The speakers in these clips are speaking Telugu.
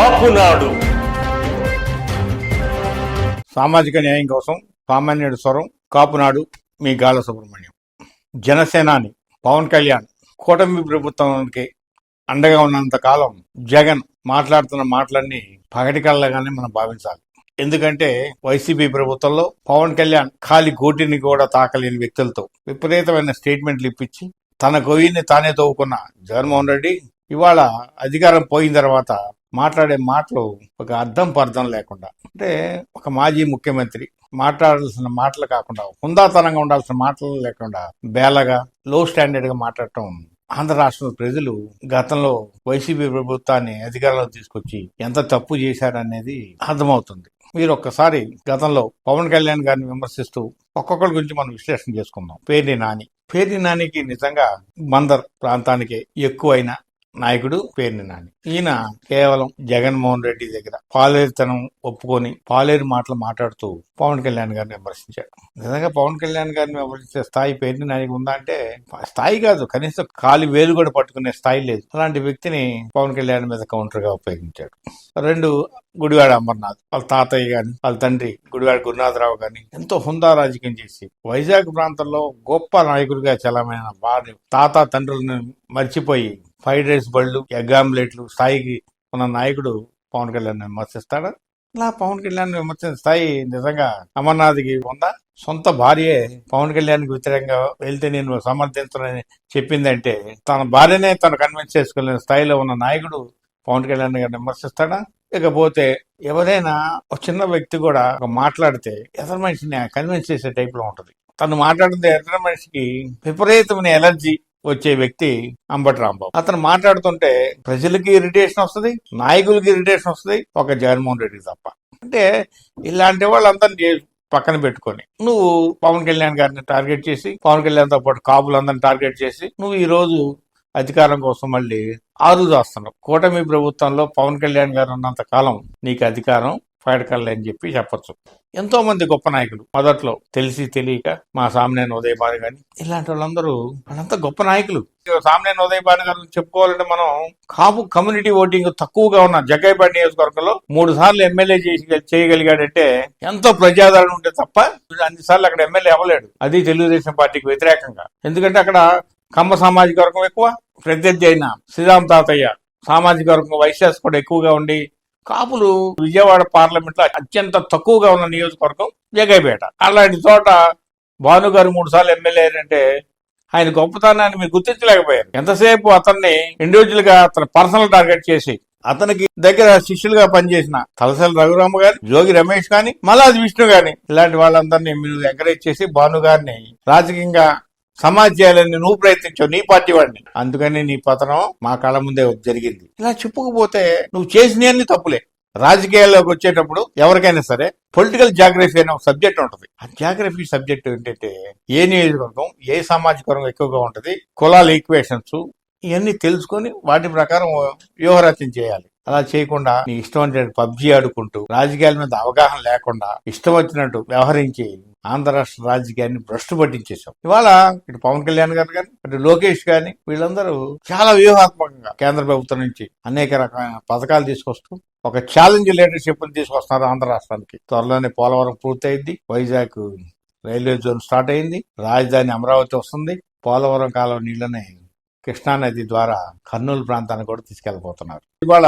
కాపునాడు. సామాజిక న్యాయం కోసం సామాన్యుడి స్వరం కాపునాడు మీ గాల సుబ్రహ్మణ్యం. జనసేనాని పవన్ కళ్యాణ్ కూటమి ప్రభుత్వానికి అండగా ఉన్నంత కాలం జగన్ మాట్లాడుతున్న మాటలన్నీ పగటి కళ్ళగానే మనం భావించాలి. ఎందుకంటే వైసీపీ ప్రభుత్వంలో పవన్ కళ్యాణ్ ఖాళీ గోటిని కూడా తాకలేని వ్యక్తులతో విపరీతమైన స్టేట్మెంట్లు ఇప్పించి తన గొయ్యిని తానే తవ్వుకున్న జగన్మోహన్ రెడ్డి ఇవాళ అధికారం పోయిన తర్వాత మాట్లాడే మాటలు ఒక అర్థం పర్థం లేకుండా అంటే ఒక మాజీ ముఖ్యమంత్రి మాట్లాడాల్సిన మాటలు కాకుండా హుందాతనంగా ఉండాల్సిన మాటలు లేకుండా బేలగా లో స్టాండర్డ్గా మాట్లాడటం ఆంధ్ర రాష్ట్ర ప్రజలు గతంలో వైసీపీ ప్రభుత్వాన్ని అధికారంలో తీసుకొచ్చి ఎంత తప్పు చేశారనేది అర్థమవుతుంది. మీరు ఒక్కసారి గతంలో పవన్ కళ్యాణ్ గారిని విమర్శిస్తూ ఒక్కొక్కరి గురించి మనం విశ్లేషణ చేసుకుందాం. పేర్ని నాని. పేర్ని నానికి నిజంగా బందర్ ప్రాంతానికి ఎక్కువైనా నాయకుడు పేర్ని నాని. ఈయన కేవలం జగన్మోహన్ రెడ్డి దగ్గర పాలేరుతనం ఒప్పుకొని పాలేరు మాటలు మాట్లాడుతూ పవన్ కళ్యాణ్ గారిని విమర్శించాడు. నిజంగా పవన్ కళ్యాణ్ గారిని విమర్శించే స్థాయి పేర్ని నానికి ఉందా అంటే స్థాయి కాదు కనీసం కాలి వేలు కూడా పట్టుకునే స్థాయి లేదు. అలాంటి వ్యక్తిని పవన్ కళ్యాణ్ మీద కౌంటర్గా ఉపయోగించాడు. రెండు గుడివాడ అమర్నాథ్. వాళ్ళ తాతయ్య గాని వాళ్ళ తండ్రి గుడివాడ గురునాథరావు గాని ఎంతో హుందా రాజకీయం చేసి వైజాగ్ ప్రాంతంలో గొప్ప నాయకుడిగా చలమైన వారి తాత తండ్రులను మర్చిపోయి ఫ్రైడ్ రైస్ బళ్ళు ఎగ్ ఆమ్లెట్లు స్థాయికి ఉన్న నాయకుడు పవన్ కళ్యాణ్ విమర్శిస్తాడా? ఇలా పవన్ కళ్యాణ్ విమర్శించిన స్థాయి నిజంగా అమర్నాథ్కి ఉందా? సొంత భార్యే పవన్ కళ్యాణ్కి వ్యతిరేకంగా వెళ్తే నేను సమర్థించనని చెప్పిందంటే తన భార్యనే తను కన్విన్స్ చేసుకునే స్థాయిలో ఉన్న నాయకుడు పవన్ కళ్యాణ్ గారిని విమర్శిస్తాడా? ఇకపోతే ఎవరైనా ఒక చిన్న వ్యక్తి కూడా ఒక మాట్లాడితే ఎదర మనిషిని కన్విన్స్ చేసే టైప్లో లో ఉంటది. తను మాట్లాడితే ఎదర మనిషికి విపరీతమైన ఎలర్జీ వచ్చే వ్యక్తి అంబటి రాంబాబు. అతను మాట్లాడుతుంటే ప్రజలకి ఇరిటేషన్ వస్తుంది నాయకులకి ఇరిటేషన్ వస్తుంది ఒక జగన్మోహన్ రెడ్డి తప్ప. అంటే ఇలాంటి వాళ్ళందరినీ పక్కన పెట్టుకొని నువ్వు పవన్ కళ్యాణ్ గారిని టార్గెట్ చేసి పవన్ కళ్యాణ్తో పాటు కాపులందరిని టార్గెట్ చేసి నువ్వు ఈ రోజు అధికారం కోసం మళ్ళీ ఆరు చేస్తున్నావు కూటమి ప్రభుత్వంలో పవన్ కళ్యాణ్ గారు ఉన్నంత కాలం నీకు అధికారం పడకల్లి అని చెప్పి చెప్పొచ్చు. ఎంతో మంది గొప్ప నాయకులు మొదట్లో తెలిసి తెలియక మా సామినేని ఉదయ భాను గాని ఇలాంటి వాళ్ళందరూ వాళ్ళంతా గొప్ప నాయకులు. సామినేని ఉదయ్ భాను గారు చెప్పుకోవాలంటే మనం కాపు కమ్యూనిటీ ఓటింగ్ తక్కువగా ఉన్న జగ్గైపేట నియోజకవర్గంలో మూడు సార్లు ఎమ్మెల్యే చేసి చేయగలిగాడంటే ఎంతో ప్రజాదరణ ఉంటే తప్ప అన్ని సార్లు అక్కడ ఎమ్మెల్యే అవ్వలేడు. అది తెలుగుదేశం పార్టీకి వ్యతిరేకంగా. ఎందుకంటే అక్కడ కమ్మ సామాజిక వర్గం ఎక్కువ ప్రత్యర్థి అయిన శ్రీరామ్ తాతయ్య సామాజిక వర్గం వైశ్యాస్ కూడా ఎక్కువగా ఉండి కాపులు విజయవాడ పార్లమెంట్లో అత్యంత తక్కువగా ఉన్న నియోజకవర్గం జగైపేట అలాంటి చోట భానుగారు మూడు సార్లు ఎమ్మెల్యే అంటే ఆయన గొప్పతనాన్ని మీరు గుర్తించలేకపోయారు. ఎంతసేపు అతన్ని ఇండివిజువల్గా అతను పర్సనల్ టార్గెట్ చేసి అతనికి దగ్గర శిష్యులుగా పనిచేసిన తలసరి రఘురామ గారి జోగి రమేష్ గాని మల్లాది విష్ణు గాని ఇలాంటి వాళ్ళందరినీ మీరు ఎంకరేజ్ చేసి భాను గారిని రాజకీయంగా సమాజ్ చేయాలని నువ్వు ప్రయత్నించావు నీ పార్టీ వాడిని. అందుకని నీ పతనం మా కళ్ళ ముందే జరిగింది. ఇలా చెప్పుకపోతే నువ్వు చేసినవన్నీ తప్పులే. రాజకీయాల్లోకి వచ్చేటప్పుడు ఎవరికైనా సరే పొలిటికల్ జాగ్రఫీ అనే ఒక సబ్జెక్ట్ ఉంటుంది. ఆ జాగ్రఫీ సబ్జెక్ట్ ఏంటంటే ఏ నియోజకవర్గం ఏ సామాజిక వర్గం ఎక్కువగా ఉంటుంది కులాల ఈక్వేషన్స్ ఇవన్నీ తెలుసుకొని వాటి ప్రకారం వ్యూహరచన చేయాలి. అలా చేయకుండా నీ ఇష్టం అంటే పబ్జీ ఆడుకుంటూ రాజకీయాల మీద అవగాహన లేకుండా ఇష్టం వచ్చినట్టు వ్యవహరించి ఆంధ్ర రాష్ట్ర రాజకీయాన్ని భ్రష్టు పట్టించేశాం ఇవాళ ఇటు పవన్ కళ్యాణ్ గారు కానీ అటు లోకేష్ కానీ వీళ్ళందరూ చాలా వ్యూహాత్మకంగా కేంద్ర ప్రభుత్వం నుంచి అనేక రకమైన పథకాలు తీసుకొస్తూ ఒక ఛాలెంజ్ లీడర్షిప్ తీసుకొస్తున్నారు ఆంధ్ర రాష్ట్రానికి. త్వరలోనే పోలవరం పూర్తయింది. వైజాగ్ రైల్వే జోన్ స్టార్ట్ అయింది. రాజధాని అమరావతి వస్తుంది. పోలవరం కాలం నీళ్ళనే కృష్ణానది ద్వారా కర్నూలు ప్రాంతానికి కూడా తీసుకెళ్ళిపోతున్నారు ఇవాళ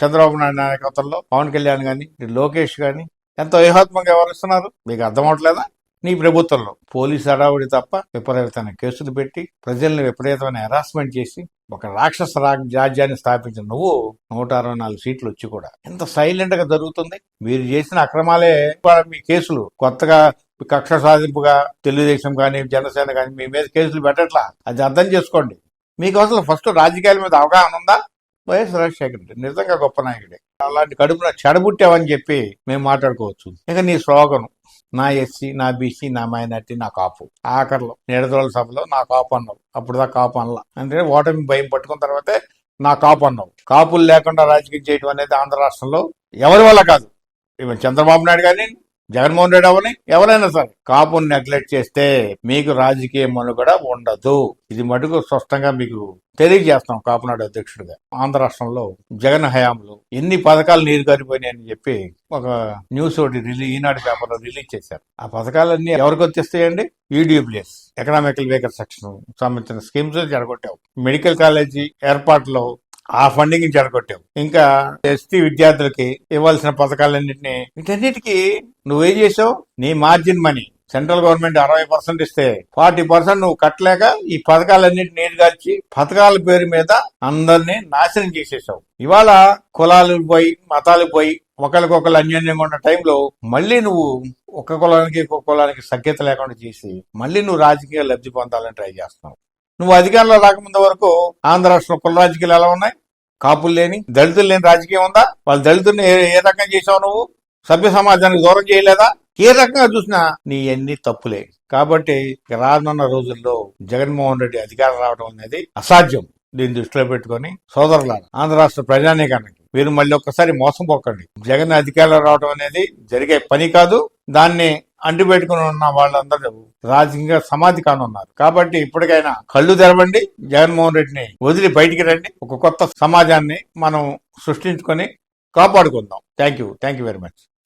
చంద్రబాబు నాయుడు నాయకత్వంలో పవన్ కళ్యాణ్ కానీ లోకేష్ కానీ ఎంతో వ్యూహాత్మకంగా వ్యవహరిస్తున్నారు. మీకు అర్థం అవట్లేదా? నీ ప్రభుత్వంలో పోలీసు అడావుడి తప్ప విపరీతమైన కేసులు పెట్టి ప్రజల్ని విపరీతమైన హెరాస్మెంట్ చేసి ఒక రాక్షస రాజ్యాన్ని స్థాపించిన నువ్వు నూట అరవై నాలుగు సీట్లు వచ్చి కూడా ఎంత సైలెంట్గా జరుగుతుంది. మీరు చేసిన అక్రమాలే మీ కేసులు. కొత్తగా కక్ష సాధింపుగా తెలుగుదేశం కానీ జనసేన కానీ మీ మీద కేసులు పెట్టట్లా? అది అర్థం చేసుకోండి. మీకు అసలు ఫస్ట్ రాజకీయాల మీద అవగాహన ఉందా? వైఎస్ రాజశేఖర రెడ్డి నిజంగా గొప్ప నాయకుడే. అలాంటి కడుపున చెడబుట్టావని చెప్పి మేము మాట్లాడుకోవచ్చు. ఇక నీ స్లోగన్ నా ఎస్సీ నా బీసీ నా మైనార్టీ నా కాపు. ఆఖరిలో నిడదోళ్ళ సభలో నా కాపు అన్నావు. అప్పుడు దా కాపు అనలా. అంటే ఓటమి భయం పట్టుకున్న తర్వాతే నా కాపు అన్నావు. కాపులు లేకుండా రాజకీయం చేయడం అనేది ఆంధ్ర రాష్ట్రంలో ఎవరి వల్ల కాదు. ఈవెన్ చంద్రబాబు నాయుడు కానీ జగన్మోహన్ రెడ్డి అవని ఎవరైనా సరే. కాపుని నెగ్లెక్ట్ చేస్తే మీకు రాజకీయ మనుగడ ఉండదు. ఇది మటుకు స్పష్టంగా మీకు తెలియజేస్తాం కాపునాడు అధ్యక్షుడిగా. ఆంధ్ర రాష్ట్రంలో జగన్ హయాంలో ఎన్ని పథకాలు నీరు కారిపోయినాయని చెప్పి ఒక న్యూస్ ఒకటి రిలీజ్ ఈనాడు పేపర్లో రిలీజ్ చేశారు. ఆ పథకాలన్నీ ఎవరికి వచ్చేస్తాయండి? ఈడబ్ల్యూఎస్ ఎకనామికల్ వేకర్ సెక్షన్ సంబంధించిన స్కీమ్స్ జరగొట్టావు. మెడికల్ కాలేజీ ఏర్పాటులో ఆ ఫండింగ్ జరగొట్టావు ఇంకా ఎస్టీ విద్యార్థులకి ఇవ్వాల్సిన పథకాలన్నింటినీ వీటన్నిటికీ నువ్వేం చేసావు? నీ మార్జిన్ మనీ సెంట్రల్ గవర్నమెంట్ అరవై పర్సెంట్ ఇస్తే ఫార్టీ పర్సెంట్ నువ్వు కట్టలేక ఈ పథకాలన్నింటినీ నీరుగార్చి పథకాల పేరు మీద అందరినీ నాశనం చేసేసావు. ఇవాళ కులాలు పోయి మతాలు పోయి ఒకరికొకరు అన్యోన్యంగా ఉన్న టైంలో మళ్ళీ నువ్వు ఒక కులానికి ఒక కులానికి సఖ్యత లేకుండా చేసి మళ్ళీ నువ్వు రాజకీయ లబ్ధి పొందాలని ట్రై చేస్తున్నావు. నువ్వు అధికారంలో రాకముందు వరకు ఆంధ్ర రాష్ట్రంలో కుల రాజకీయాలు ఎలా ఉన్నాయి? కాపులు లేని దళితులు లేని రాజకీయం ఉందా? వాళ్ళు దళితుల్ని ఏ రకంగా చేసావు నువ్వు? సభ్య సమాజానికి దూరం చేయలేదా? ఏ రకంగా చూసినా నీ అన్ని తప్పులే. కాబట్టి రానున్న రోజుల్లో జగన్మోహన్ రెడ్డి అధికారం రావడం అనేది అసాధ్యం. దీన్ని దృష్టిలో పెట్టుకొని సోదరులారా ఆంధ్ర రాష్ట్ర ప్రజానీకానికి మీరు మళ్ళీ ఒక్కసారి మోసం పోకండి. జగన్ అధికారంలో రావడం అనేది జరిగే పని కాదు. దాన్ని అంటిపెట్టుకుని ఉన్న వాళ్ళందరూ రాజకీయంగా సమాధి కానున్నారు. కాబట్టి ఇప్పటికైనా కళ్ళు తెరవండి జగన్మోహన్ రెడ్డిని వదిలి బయటికి రండి. ఒక కొత్త సమాజాన్ని మనం సృష్టించుకొని కాపాడుకుందాం. Thank you thank you very much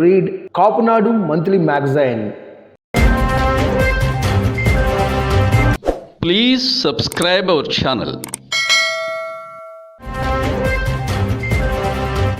Read Kapunadu monthly magazine Please subscribe our channel